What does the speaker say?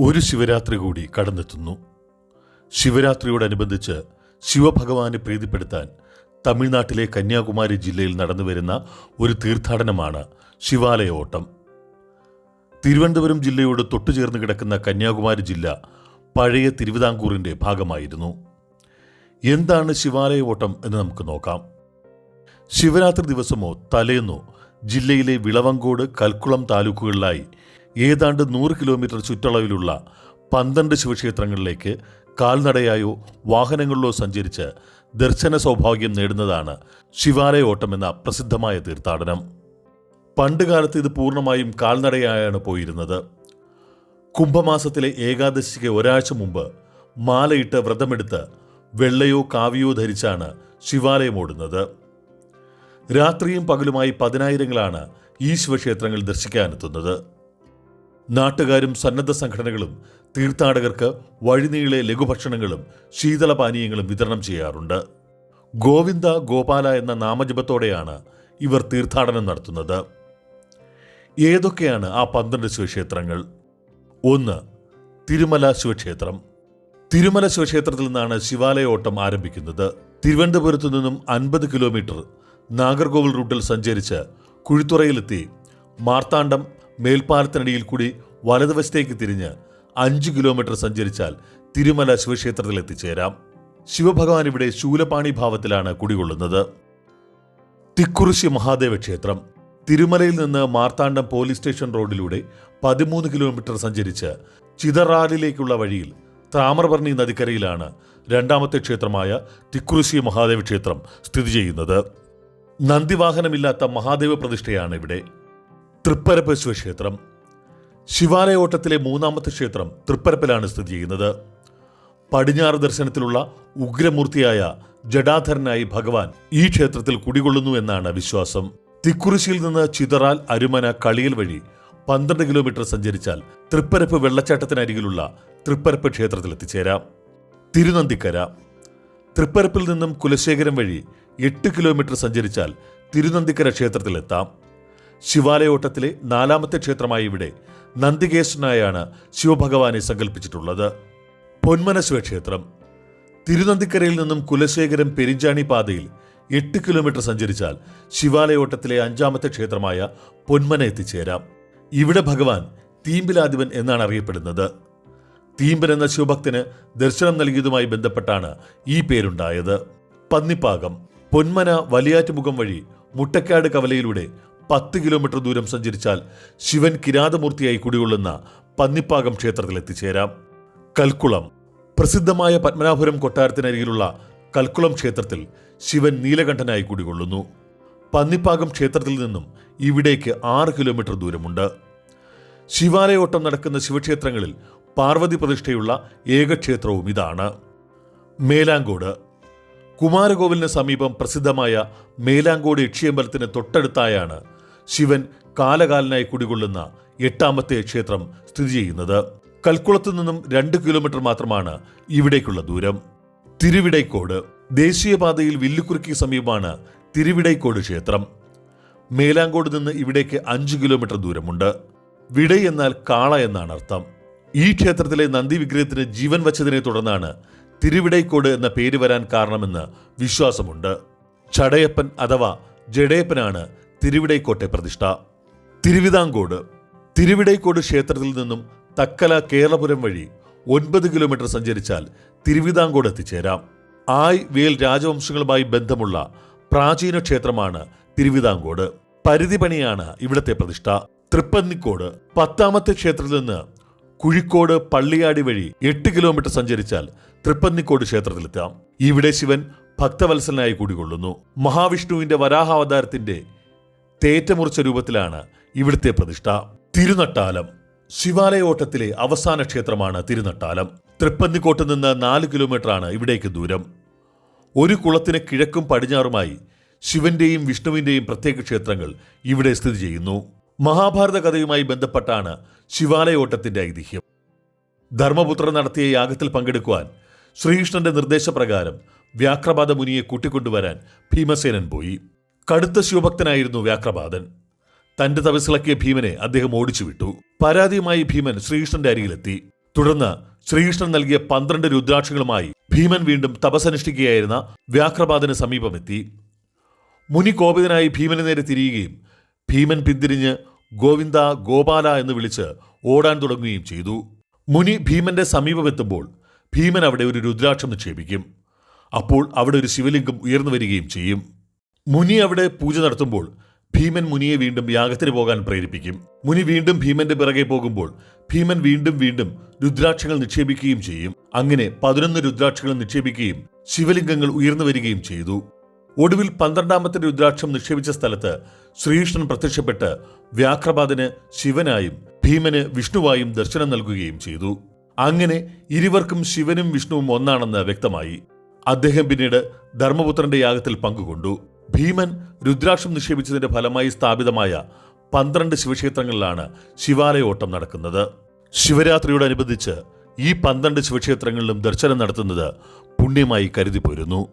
ഒരു ശിവരാത്രി കൂടി കടന്നെത്തുന്നു. ശിവരാത്രിയോടനുബന്ധിച്ച് ശിവഭഗവാനെ പ്രീതിപ്പെടുത്താൻ തമിഴ്നാട്ടിലെ കന്യാകുമാരി ജില്ലയിൽ നടന്നുവരുന്ന ഒരു തീർത്ഥാടനമാണ് ശിവാലയ ഓട്ടം തിരുവനന്തപുരം ജില്ലയോട് തൊട്ടുചേർന്ന് കിടക്കുന്ന കന്യാകുമാരി ജില്ല പഴയ തിരുവിതാംകൂറിന്റെ ഭാഗമായിരുന്നു. എന്താണ് ശിവാലയ ഓട്ടം എന്ന് നമുക്ക് നോക്കാം. ശിവരാത്രി ദിവസമോ തലേന്നോ ജില്ലയിലെ വിളവങ്കോട് കൽക്കുളം താലൂക്കുകളിലായി ഏതാണ്ട് നൂറ് കിലോമീറ്റർ ചുറ്റളവിലുള്ള പന്ത്രണ്ട് ശിവക്ഷേത്രങ്ങളിലേക്ക് കാൽനടയായോ വാഹനങ്ങളിലോ സഞ്ചരിച്ച് ദർശന സൗഭാഗ്യം നേടുന്നതാണ് ശിവാലയ ഓട്ടം എന്ന പ്രസിദ്ധമായ തീർത്ഥാടനം. പണ്ടുകാലത്ത് ഇത് പൂർണമായും കാൽനടയായാണ് പോയിരുന്നത്. കുംഭമാസത്തിലെ ഏകാദശിക്ക് ഒരാഴ്ച മുമ്പ് മാലയിട്ട് വ്രതമെടുത്ത് വെള്ളയോ കാവിയോ ധരിച്ചാണ് ശിവാലയം ഓടുന്നത്. രാത്രിയും പകലുമായി പതിനായിരങ്ങളാണ് ഈ ശിവക്ഷേത്രങ്ങൾ ദർശിക്കാനെത്തുന്നത്. നാട്ടുകാരും സന്നദ്ധ സംഘടനകളും തീർത്ഥാടകർക്ക് വഴിനീളെ ലഘുഭക്ഷണങ്ങളും ശീതളപാനീയങ്ങളും വിതരണം ചെയ്യാറുണ്ട്. ഗോവിന്ദ ഗോപാല എന്ന നാമജപത്തോടെയാണ് ഇവർ തീർത്ഥാടനം നടത്തുന്നത്. ഏതൊക്കെയാണ് ആ പന്ത്രണ്ട് ശിവക്ഷേത്രങ്ങൾ? ഒന്ന് തിരുമല ശിവക്ഷേത്രം. തിരുമല ശിവക്ഷേത്രത്തിൽ നിന്നാണ് ശിവാലയ ഓട്ടം ആരംഭിക്കുന്നത്. തിരുവനന്തപുരത്തു നിന്നും അൻപത് കിലോമീറ്റർ നാഗർകോവിൽ റൂട്ടിൽ സഞ്ചരിച്ച് കുഴിത്തുറയിലെത്തി മാർത്താണ്ഡം മേൽപ്പാലത്തിനടിയിൽ കൂടി വലതുവശത്തേക്ക് തിരിഞ്ഞ് അഞ്ച് കിലോമീറ്റർ സഞ്ചരിച്ചാൽ തിരുമല ശിവക്ഷേത്രത്തിൽ എത്തിച്ചേരാം. ശിവഭഗവാൻ ഇവിടെ ശൂലപാണി ഭാവത്തിലാണ് കുടികൊള്ളുന്നത്. തിക്കുറിശി മഹാദേവ ക്ഷേത്രം തിരുമലയിൽ നിന്ന് മാർത്താണ്ഡം പോലീസ് സ്റ്റേഷൻ റോഡിലൂടെ പതിമൂന്ന് കിലോമീറ്റർ സഞ്ചരിച്ച് ചിതറാലിലേക്കുള്ള വഴിയിൽ താമ്രപർണി നദിക്കരയിലാണ് രണ്ടാമത്തെ ക്ഷേത്രമായ തിക്കുറിശി മഹാദേവ ക്ഷേത്രം സ്ഥിതി ചെയ്യുന്നത്. നന്ദിവാഹനമില്ലാത്ത മഹാദേവ പ്രതിഷ്ഠയാണ് ഇവിടെ. തൃപ്പരപ്പ് ക്ഷേത്രം ശിവാലയോട്ടത്തിലെ മൂന്നാമത്തെ ക്ഷേത്രം തൃപ്പരപ്പിലാണ് സ്ഥിതി ചെയ്യുന്നത്. പടിഞ്ഞാറ് ദർശനത്തിലുള്ള ഉഗ്രമൂർത്തിയായ ജഡാധരനായി ഭഗവാൻ ഈ ക്ഷേത്രത്തിൽ കുടികൊള്ളുന്നു എന്നാണ് വിശ്വാസം. തിക്കുറിശിയിൽ നിന്ന് ചിതറാൽ അരുമന കളിയിൽ വഴി പന്ത്രണ്ട് കിലോമീറ്റർ സഞ്ചരിച്ചാൽ തൃപ്പരപ്പ് വെള്ളച്ചാട്ടത്തിനരികിലുള്ള തൃപ്പരപ്പ് ക്ഷേത്രത്തിൽ എത്തിച്ചേരാം. തിരുനന്ദിക്കര. തൃപ്പരപ്പിൽ നിന്നും കുലശേഖരം വഴി എട്ട് കിലോമീറ്റർ സഞ്ചരിച്ചാൽ തിരുനന്ദിക്കര ക്ഷേത്രത്തിലെത്താം ശിവാലയോട്ടത്തിലെ നാലാമത്തെ ക്ഷേത്രമായ ഇവിടെ നന്ദികേശനായാണ് ശിവഭഗവാനെ സങ്കല്പിച്ചിട്ടുള്ളത് പൊന്മന ശിവക്ഷേത്രം തിരുനന്ദിക്കരയിൽ നിന്നും കുലശേഖരം പെരിഞ്ചാണി പാതയിൽ എട്ട് കിലോമീറ്റർ സഞ്ചരിച്ചാൽ ശിവാലയോട്ടത്തിലെ അഞ്ചാമത്തെ ക്ഷേത്രമായ പൊന്മന എത്തിച്ചേരാം. ഇവിടെ ഭഗവാൻ തീമ്പിലാധിപൻ എന്നാണ് അറിയപ്പെടുന്നത്. തീമ്പൻ എന്ന ശിവഭക്തന് ദർശനം നൽകിയതുമായി ബന്ധപ്പെട്ടാണ് ഈ പേരുണ്ടായത്. പന്നിപ്പാകം. പൊന്മന വലിയാറ്റുമുഖം വഴി മുട്ടക്കാട് കവലയിലൂടെ പത്ത് കിലോമീറ്റർ ദൂരം സഞ്ചരിച്ചാൽ ശിവൻ കിരാതമൂർത്തിയായി കുടികൊള്ളുന്ന പന്നിപ്പാകം ക്ഷേത്രത്തിൽ എത്തിച്ചേരാം. കൽക്കുളം പ്രസിദ്ധമായ പത്മനാഭപുരം കൊട്ടാരത്തിനരികിലുള്ള കൽക്കുളം ക്ഷേത്രത്തിൽ ശിവൻ നീലകണ്ഠനായി കുടികൊള്ളുന്നു. പന്നിപ്പാകം ക്ഷേത്രത്തിൽ നിന്നും ഇവിടേക്ക് ആറ് കിലോമീറ്റർ ദൂരമുണ്ട്. ശിവാലയോട്ടം നടക്കുന്ന ശിവക്ഷേത്രങ്ങളിൽ പാർവതി പ്രതിഷ്ഠയുള്ള ഏക ക്ഷേത്രവും ഇതാണ്. മേലാങ്കോട് കുമാരകോവിലിന് സമീപം പ്രസിദ്ധമായ മേലാങ്കോട് യക്ഷിയമ്പലത്തിന് തൊട്ടടുത്തായാണ് ശിവൻ കാലകാലനായി കുടികൊള്ളുന്ന എട്ടാമത്തെ ക്ഷേത്രം സ്ഥിതി ചെയ്യുന്നത്. കൽക്കുളത്തു നിന്നും രണ്ട് കിലോമീറ്റർ മാത്രമാണ് ഇവിടേക്കുള്ള ദൂരം. തിരുവിടൈക്കോട് ദേശീയപാതയിൽ വില്ലുക്കുറിക്ക് സമീപമാണ് തിരുവിടൈക്കോട് ക്ഷേത്രം. മേലാങ്കോട് നിന്ന് ഇവിടേക്ക് അഞ്ച് കിലോമീറ്റർ ദൂരമുണ്ട്. വിടൈ എന്നാൽ കാള എന്നാണ് അർത്ഥം. ഈ ക്ഷേത്രത്തിലെ നന്ദി വിഗ്രഹത്തിന് ജീവൻ വച്ചതിനെ തുടർന്നാണ് തിരുവിടൈക്കോട് എന്ന പേര് വരാൻ കാരണമെന്ന് വിശ്വാസമുണ്ട്. ചടയപ്പൻ അഥവാ ജഡയപ്പനാണ് തിരുവിടൈക്കോട്ടെ പ്രതിഷ്ഠ. തിരുവിതാംകോട്. തിരുവിടൈക്കോട് ക്ഷേത്രത്തിൽ നിന്നും തക്കല കേരളപുരം വഴി ഒൻപത് കിലോമീറ്റർ സഞ്ചരിച്ചാൽ തിരുവിതാംകോട് എത്തിച്ചേരാം. ആയ് വേൽ രാജവംശങ്ങളുമായി ബന്ധമുള്ള പ്രാചീന ക്ഷേത്രമാണ് തിരുവിതാംകോട്. പരിധി പണിയാണ് ഇവിടത്തെ പ്രതിഷ്ഠ. തൃപ്പന്നിക്കോട്. പത്താമത്തെ ക്ഷേത്രത്തിൽ നിന്ന് കുഴിക്കോട് പള്ളിയാടി വഴി എട്ട് കിലോമീറ്റർ സഞ്ചരിച്ചാൽ തൃപ്പന്നിക്കോട് ക്ഷേത്രത്തിലെത്താം. ഇവിടെ ശിവൻ ഭക്തവത്സലനായി കൂടികൊള്ളുന്നു. മഹാവിഷ്ണുവിന്റെ വരാഹാവതാരത്തിന്റെ തേറ്റമുറിച്ച രൂപത്തിലാണ് ഇവിടുത്തെ പ്രതിഷ്ഠ. തിരുനട്ടാലം. ശിവാലയോട്ടത്തിലെ അവസാന ക്ഷേത്രമാണ് തിരുനട്ടാലം. തൃപ്പന്നിക്കോട്ട് നിന്ന് നാല് കിലോമീറ്ററാണ് ഇവിടേക്ക് ദൂരം. ഒരു കുളത്തിന് കിഴക്കും പടിഞ്ഞാറുമായി ശിവന്റെയും വിഷ്ണുവിന്റെയും പ്രത്യേക ക്ഷേത്രങ്ങൾ ഇവിടെ സ്ഥിതി ചെയ്യുന്നു. മഹാഭാരത കഥയുമായി ബന്ധപ്പെട്ടാണ് ശിവാലയോട്ടത്തിന്റെ ഐതിഹ്യം. ധർമ്മപുത്രൻ നടത്തിയ യാഗത്തിൽ പങ്കെടുക്കുവാൻ ശ്രീകൃഷ്ണന്റെ നിർദ്ദേശപ്രകാരം വ്യാക്രപാത മുനിയെ കൂട്ടിക്കൊണ്ടുവരാൻ ഭീമസേനൻ പോയി. കടുത്ത ശിവഭക്തനായിരുന്നു വ്യാക്രപാദൻ തന്റെ തപസ്സിളക്കിയ ഭീമനെ അദ്ദേഹം ഓടിച്ചുവിട്ടു. പരാതിയുമായി ഭീമൻ ശ്രീകൃഷ്ണന്റെ അരികിലെത്തി. തുടർന്ന് ശ്രീകൃഷ്ണൻ നൽകിയ പന്ത്രണ്ട് രുദ്രാക്ഷങ്ങളുമായി ഭീമൻ വീണ്ടും തപസനുഷ്ഠിക്കുകയായിരുന്ന വ്യാഘ്രപാദന് സമീപമെത്തി. മുനി കോപിതനായി ഭീമന് നേരെ തിരിയുകയും ഭീമൻ പിന്തിരിഞ്ഞ് ഗോവിന്ദ ഗോപാല എന്ന് വിളിച്ച് ഓടാൻ തുടങ്ങുകയും ചെയ്തു. മുനി ഭീമന്റെ സമീപമെത്തുമ്പോൾ ഭീമൻ അവിടെ ഒരു രുദ്രാക്ഷം നിക്ഷേപിക്കും. അപ്പോൾ അവിടെ ഒരു ശിവലിംഗം ഉയർന്നു വരികയും ചെയ്യും. മുനി അവിടെ പൂജ നടത്തുമ്പോൾ ഭീമൻ മുനിയെ വീണ്ടും യാഗത്തിന് പോകാൻ പ്രേരിപ്പിക്കും. മുനി വീണ്ടും ഭീമന്റെ പിറകെ പോകുമ്പോൾ ഭീമൻ വീണ്ടും വീണ്ടും രുദ്രാക്ഷങ്ങൾ നിക്ഷേപിക്കുകയും ചെയ്യും. അങ്ങനെ പതിനൊന്ന് രുദ്രാക്ഷങ്ങൾ നിക്ഷേപിക്കുകയും ശിവലിംഗങ്ങൾ ഉയർന്നു വരികയും ചെയ്തു. ഒടുവിൽ പന്ത്രണ്ടാമത്തെ രുദ്രാക്ഷം നിക്ഷേപിച്ച സ്ഥലത്ത് ശ്രീകൃഷ്ണൻ പ്രത്യക്ഷപ്പെട്ട് വ്യാഘ്രപാദന് ശിവനായും ഭീമന് വിഷ്ണുവായും ദർശനം നൽകുകയും ചെയ്തു. അങ്ങനെ ഇരുവർക്കും ശിവനും വിഷ്ണുവും ഒന്നാണെന്ന് വ്യക്തമായി. അദ്ദേഹം പിന്നീട് ധർമ്മപുത്രന്റെ യാഗത്തിൽ പങ്കുകൊണ്ടു. ഭീമൻ രുദ്രാക്ഷം നിക്ഷേപിച്ചതിന്റെ ഫലമായി സ്ഥാപിതമായ പന്ത്രണ്ട് ശിവക്ഷേത്രങ്ങളിലാണ് ശിവാലയോട്ടം നടക്കുന്നത്. ശിവരാത്രിയോടനുബന്ധിച്ച് ഈ പന്ത്രണ്ട് ശിവക്ഷേത്രങ്ങളിലും ദർശനം നടത്തുന്നത് പുണ്യമായി കരുതി പോരുന്നു